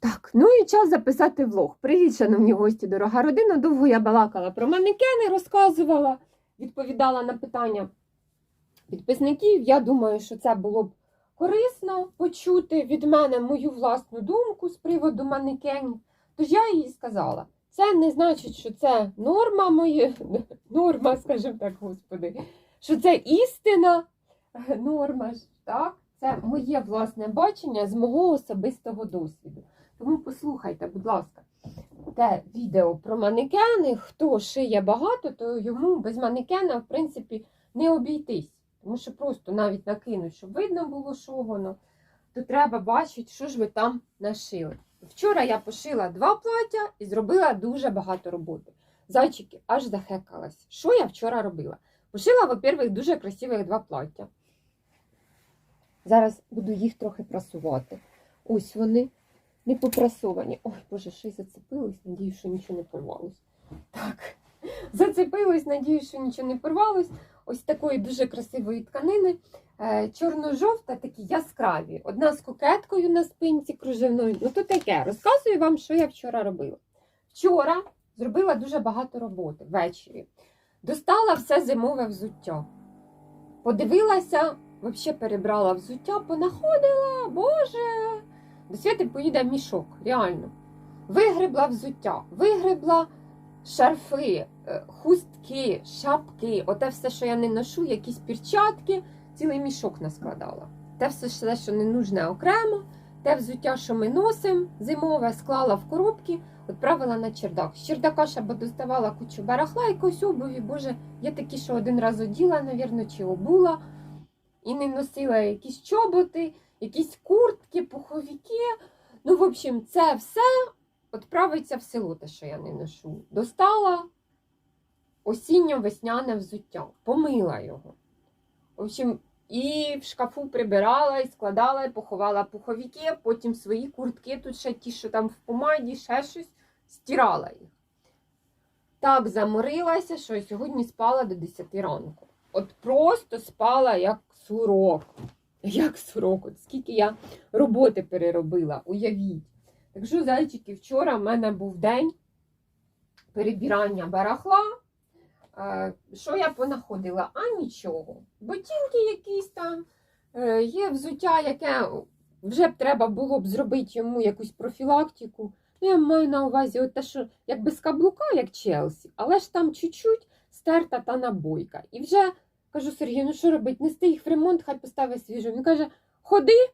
Так, ну і час записати влог. Привіт, шановні гості, дорога родина. Довго я балакала про манекени, розказувала, відповідала на питання підписників. Я думаю, що це було б корисно почути від мене мою власну думку з приводу манекенів. Тож я їй сказала. Це не значить, що це норма моя, норма, скажімо так, господи, що це істина норма ж, так? Це моє власне бачення з мого особистого досвіду. Тому послухайте, будь ласка, те відео про манекени. Хто шиє багато, то йому без манекена, в принципі, не обійтись. Тому що просто навіть накинуть, щоб видно було, що воно, то треба бачити, що ж ви там нашили. Вчора я пошила два плаття і зробила дуже багато роботи. Зайчики аж захекалась. Що я вчора робила? Пошила, во-первых, дуже красивих два плаття. Зараз буду їх трохи прасувати. Ось вони не попрасовані. Ой, Боже, ще й зацепилась, надію, що нічого не порвалось. Так, зацепилась, надію, що нічого не порвалось. Ось такої дуже красивої тканини. Е, Чорно-жовта, такі яскраві. Одна з кокеткою на спинці кружевною. Ну, то таке. Розказую вам, що я вчора робила. Вчора зробила дуже багато роботи ввечері. Достала все зимове взуття. Подивилася, взагалі перебрала взуття, понаходила, боже. До святи поїде мішок, реально. Вигребла взуття, вигребла шарфи, е, хустки, шапки, оте все, що я не ношу, якісь перчатки, цілий мішок наскладала. Те все, що не нужне окремо, те взуття, що ми носимо, зимове, склала в коробки, відправила на чердак. З чердака ще доставала кучу барахла, якось обуві. Боже, є такі, що один раз оділа, навірно, чи обула, і не носила якісь чоботи, якісь куртки, пуховики. Ну, в общем, це все відправиться в село, те, що я не ношу. Достала осінньо-весняне взуття, помила його. В общем, і в шкафу прибирала, і складала, і поховала пуховики, потім свої куртки, тут ще ті, що там в помаді, ще щось, стирала їх. Так заморилася, що сьогодні спала до 10 ранку. От просто спала як сурок. Як сурок. От скільки я роботи переробила, уявіть. Так що, зайчики, вчора в мене був день перебирання барахла. Що я понаходила? А нічого. Ботинки якісь там, е, є взуття, яке вже б треба було б зробити йому якусь профілактику. Ну, я маю на увазі те, що якби з каблука, як Челсі, але ж там чуть-чуть стерта та набойка. І вже кажу Сергію, ну що робити? Нести їх в ремонт, хай поставить свіжу. Він каже, ходи,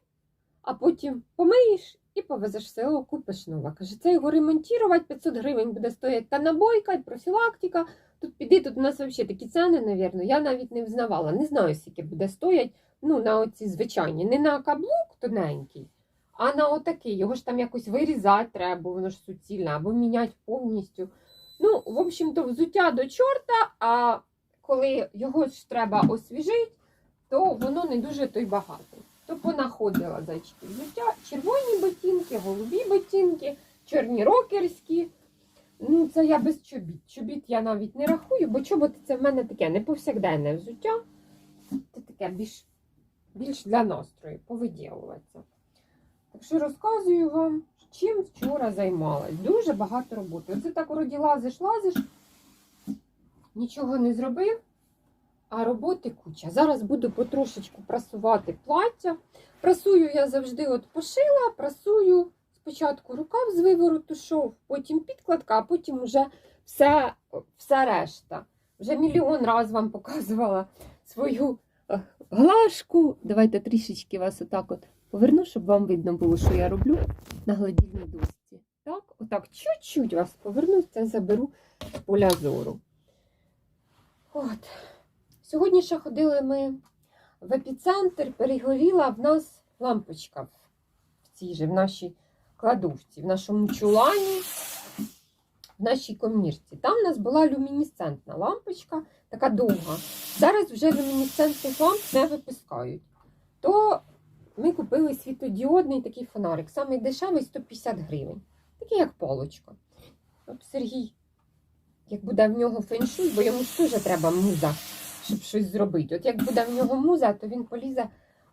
а потім помиєш і повезеш в село, купиш нова. Каже, це його ремонтувати 500 гривень буде стояти та набойка, і профілактика. Тут піди, тут у нас взагалі такі ціни, навірно, я навіть не взнавала. Не знаю, скільки буде стоять ну, на оці звичайні. Не на каблук тоненький, а на отакий. Його ж там якось вирізати треба, воно ж суцільне, або міняти повністю. Ну, в общем-то, взуття до чорта, а коли його ж треба освіжити, то воно не дуже то й багато. То понаходила зайчики взуття, червоні ботинки, голубі ботинки, чорні рокерські. Ну, це я без чобіт. Чобіт я навіть не рахую, бо чоботи це в мене таке не повсякденне взуття. Це таке більш, більш для настрою, повиділуватися. Так що розказую вам, чим вчора займалась. Дуже багато роботи. Оце так вроді лазиш, лазиш, нічого не зробив, а роботи куча. Зараз буду потрошечку прасувати плаття. Прасую я завжди от пошила, прасую. Спочатку рукав з вивороту шов, потім підкладка, а потім вже все, все решта. Вже мільйон раз вам показувала свою е, глажку. Давайте трішечки вас отак от поверну, щоб вам видно було, що я роблю на гладільній досці. Так, отак чуть-чуть вас поверну, це заберу з поля зору. От. Сьогодні ще ходили ми в епіцентр, перегоріла в нас лампочка в цій же, в нашій кладовці, в нашому чулані, в нашій комірці. Там у нас була люмінесцентна лампочка, така довга. Зараз вже люмінесцентних ламп не випускають. То ми купили світодіодний такий фонарик, самий дешевий 150 гривень. Такий, як полочка. От Сергій, як буде в нього феншуй, бо йому ж теж треба муза, щоб щось зробити. От як буде в нього муза, то він полізе,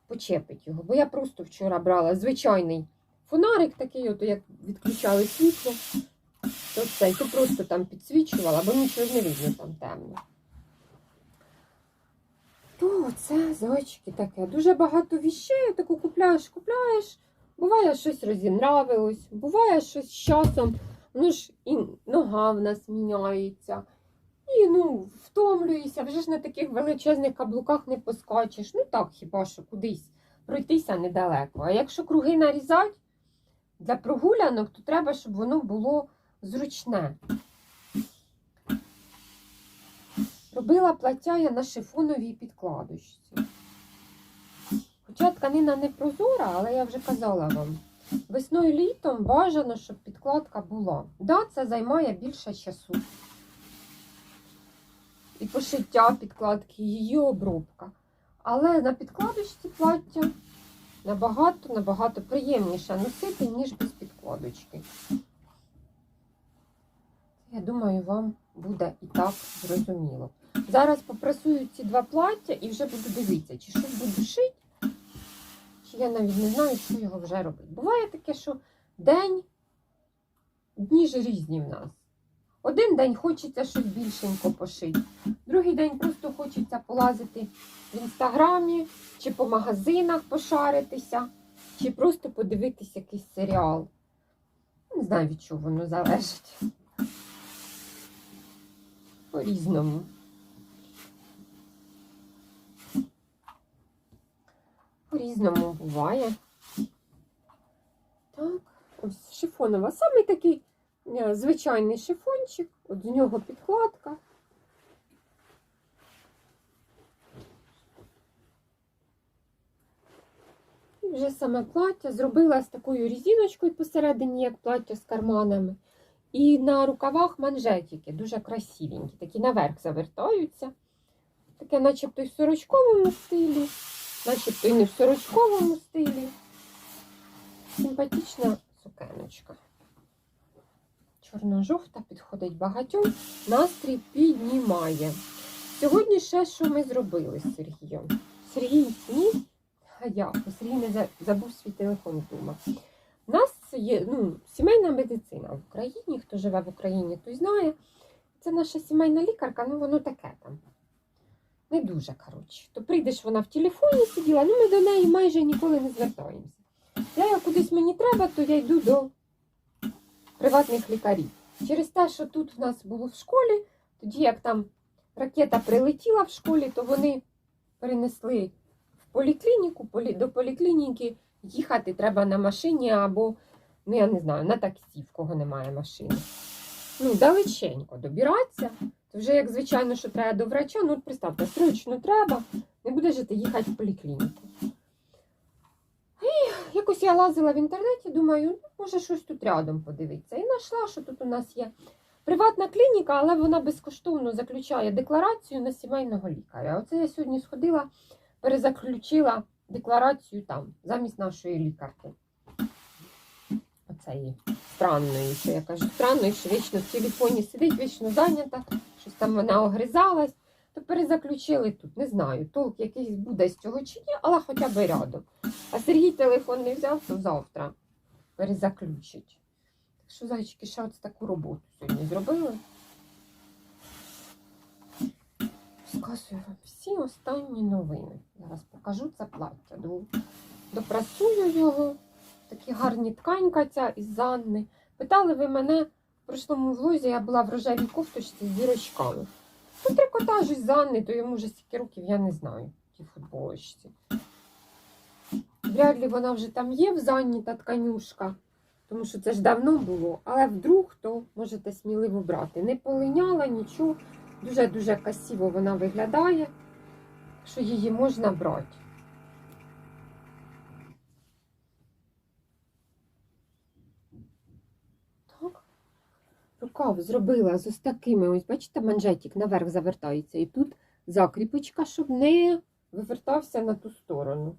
почепить його. Бо я просто вчора брала звичайний фонарик такий, от як відключали світло, то цей, то просто там підсвічувала, бо нічого не видно там темно. То це зайчики таке. Дуже багато віщей, таку купляєш, купляєш. Буває, щось розінравилось, буває щось з часом. Ну ж і нога в нас міняється. І ну, втомлюєшся, вже ж на таких величезних каблуках не поскачеш. Ну так, хіба що кудись пройтися недалеко. А якщо круги нарізати для прогулянок, то треба, щоб воно було зручне. Робила плаття я на шифоновій підкладочці. Хоча тканина не прозора, але я вже казала вам. Весною літом бажано, щоб підкладка була. Да, це займає більше часу. І пошиття підкладки, її обробка. Але на підкладочці плаття набагато набагато приємніше носити, ніж без підкладочки. Я думаю, вам буде і так зрозуміло. Зараз попрасую ці два плаття і вже буду дивитися, чи щось буду шити, чи я навіть не знаю, що його вже робити. Буває таке, що день, дні ж різні в нас. Один день хочеться щось більшенько пошити, другий день просто хочеться полазити в інстаграмі, чи по магазинах пошаритися, чи просто подивитися якийсь серіал. Не знаю, від чого воно залежить. По-різному. По-різному буває. Так, ось шифонова. Самий такий е, звичайний шифончик, от з нього підкладка. І вже саме плаття зробила з такою різиночкою посередині, як плаття з карманами. І на рукавах манжетики, дуже красивенькі, такі наверх завертаються. Таке, начебто й сорочковому стилі, начебто й не в сорочковому стилі. Симпатична сукеночка. Чорно-жовта підходить багатьом, настрій піднімає. Сьогодні ще що ми зробили з Сергієм? Сергій ні, а я, Сергій не забув свій телефон вдома. У нас є ну, сімейна медицина в Україні. Хто живе в Україні, той знає. Це наша сімейна лікарка, ну воно таке там. Не дуже, коротше. То прийдеш, вона в телефоні сиділа, ну ми до неї майже ніколи не звертаємося. Я кудись мені треба, то я йду до приватних лікарів. Через те, що тут в нас було в школі, тоді як там ракета прилетіла в школі, то вони перенесли в поліклініку, полі- до поліклініки їхати треба на машині або, ну я не знаю, на таксі, в кого немає машини. Ну, далеченько добиратися. То вже як звичайно, що треба до врача, ну представте, срочно треба, не буде жити їхати в поліклініку. І якось я лазила в інтернеті, думаю, ну, може щось тут рядом подивитися. І знайшла, що тут у нас є приватна клініка, але вона безкоштовно заключає декларацію на сімейного лікаря. Оце я сьогодні сходила, перезаключила декларацію там, замість нашої лікарки. Оцеї странної, що я кажу, странної, що вічно в телефоні сидить, вічно зайнята, щось там вона огризалась. То перезаключили тут. Не знаю, толк якийсь буде з цього чи ні, але хоча б рядом. А Сергій телефон не взяв, то завтра перезаключить. Так що, зайчики, ще ось таку роботу сьогодні зробили. Розказую вам всі останні новини. Зараз покажу це плаття. Допрацюю його. Такі гарні тканька ця із Анни. Питали ви мене прошлому влозі, я була в рожевій кофточці з зірочками. Ну, трикотаж із Анни, то йому вже стільки років, я не знаю, тій футболочці. Вряд ли вона вже там є в Занні та тканюшка, тому що це ж давно було. Але вдруг, то можете сміливо брати. Не полиняла нічого. Дуже-дуже красиво вона виглядає, що її можна брати. Так. Рукав зробила з ось такими, ось бачите, манжетик наверх завертається. І тут закріпочка, щоб не вивертався на ту сторону.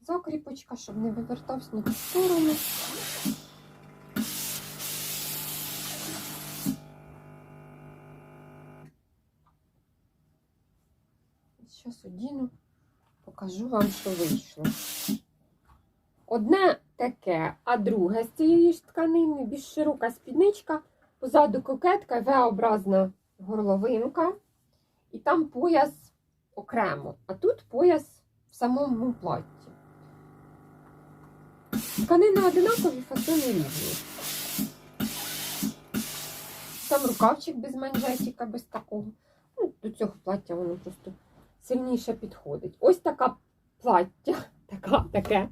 Закріпочка, щоб не вивертався на ту сторону. Зараз одіну, покажу вам, що вийшло. Одне таке, а друге з цієї ж тканини, більш широка спідничка, позаду кокетка, V-образна горловинка, і там пояс окремо, а тут пояс в самому платі. Тканини одинакові, фасони різні. Там рукавчик без манжетика, без такого. Ну, до цього плаття воно просто сильніше підходить. Ось така плаття, така, таке.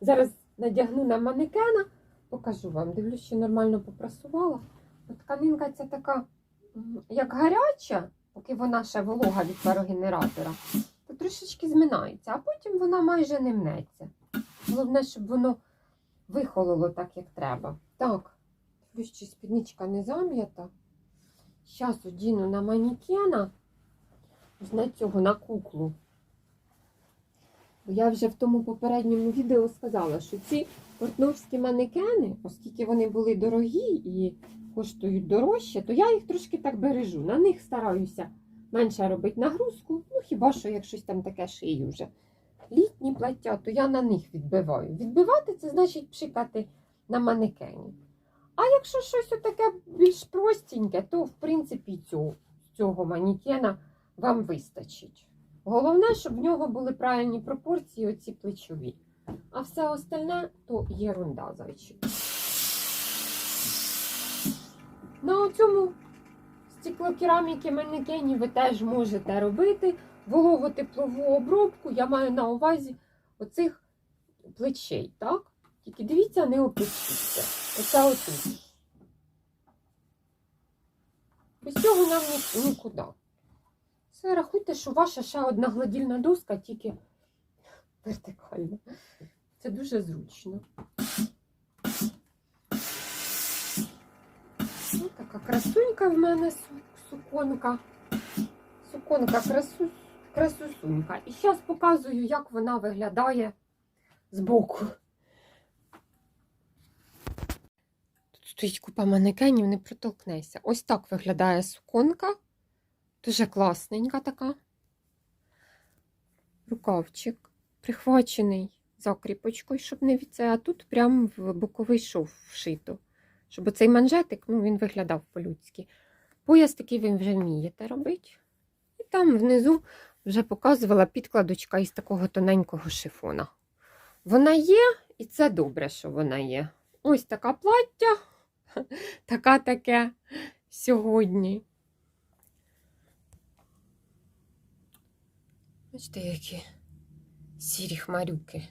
Зараз надягну на манекена, покажу вам. Дивлюсь, що нормально попрасувала. От тканинка ця така, як гаряча, поки вона ще волога від парогенератора, то трішечки зминається, а потім вона майже не мнеться. Головне, щоб воно вихололо так, як треба. Так, дивлюсь, чи спідничка не зам'ята. Зараз одіну на манекена, на цього, на куклу. Я вже в тому попередньому відео сказала, що ці портновські манекени, оскільки вони були дорогі і коштують дорожче, то я їх трошки так бережу. На них стараюся менше робити нагрузку. Ну, хіба що як щось там таке шию вже. Літні плаття, то я на них відбиваю. Відбивати це значить пшикати на манекені. А якщо щось таке більш простеньке, то в принципі цього, цього манекена вам вистачить. Головне, щоб в нього були правильні пропорції, оці плечові. А все остальне то єрунда, зайчик. На цьому стеклокераміки манекені ви теж можете робити вологотеплову обробку. Я маю на увазі оцих плечей, так? Тільки дивіться, не опустіться. Оце отут. Без цього нам нікуди. Це рахуйте, що ваша ще одна гладільна доска, тільки вертикальна. Це дуже зручно. Ось така красунька в мене суконка. Суконка красу, красусунька. І зараз показую, як вона виглядає збоку. Тут стоїть купа манекенів, не протолкнешся. Ось так виглядає суконка. Дуже класненька така. Рукавчик прихвачений закріпочкою, щоб не від це, а тут прям в боковий шов вшито. Щоб оцей манжетик ну, він виглядав по-людськи. Пояс такий ви вже вмієте робити. І там внизу вже показувала підкладочка із такого тоненького шифона. Вона є, і це добре, що вона є. Ось така плаття, така таке сьогодні. Бачите, які сірі хмарюки.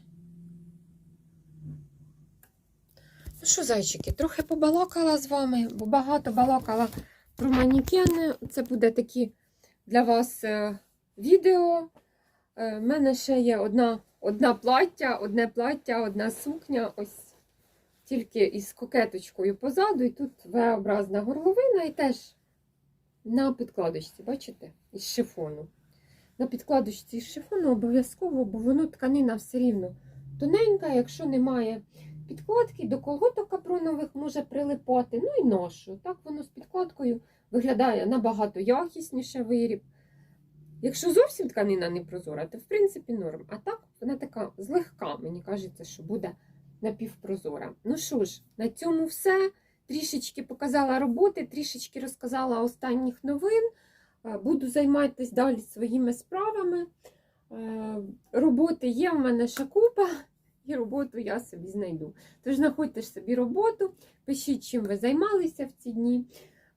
Ну що, зайчики, трохи побалакала з вами, бо багато балакала про манікени. Це буде такі для вас е, відео. У мене ще є одна, одна плаття, одне плаття, одна сукня. Ось тільки із кокеточкою позаду, і тут V-образна горловина, і теж на підкладочці, бачите, із шифону. На підкладочці із шифону обов'язково, бо воно тканина все рівно тоненька, якщо немає підкладки, до колготок капронових може прилипати. Ну і ношу. Так воно з підкладкою виглядає набагато якісніше виріб. Якщо зовсім тканина не прозора, то в принципі норм. А так вона така злегка, мені кажеться, що буде напівпрозора. Ну що ж, на цьому все. Трішечки показала роботи, трішечки розказала останніх новин. Е, Буду займатися далі своїми справами. Е, Роботи є в мене ще купа, і роботу я собі знайду. Тож знаходьте ж собі роботу, пишіть, чим ви займалися в ці дні.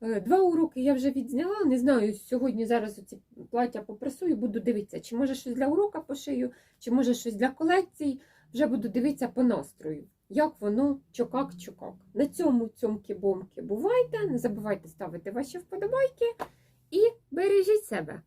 Е, Два уроки я вже відзняла. Не знаю, сьогодні зараз оці плаття попрасую, буду дивитися, чи може щось для урока пошию, чи може щось для колекцій. Вже буду дивитися по настрою, як воно чокак-чокак. На цьому цьомки-бомки бувайте. Не забувайте ставити ваші вподобайки і бережіть себе.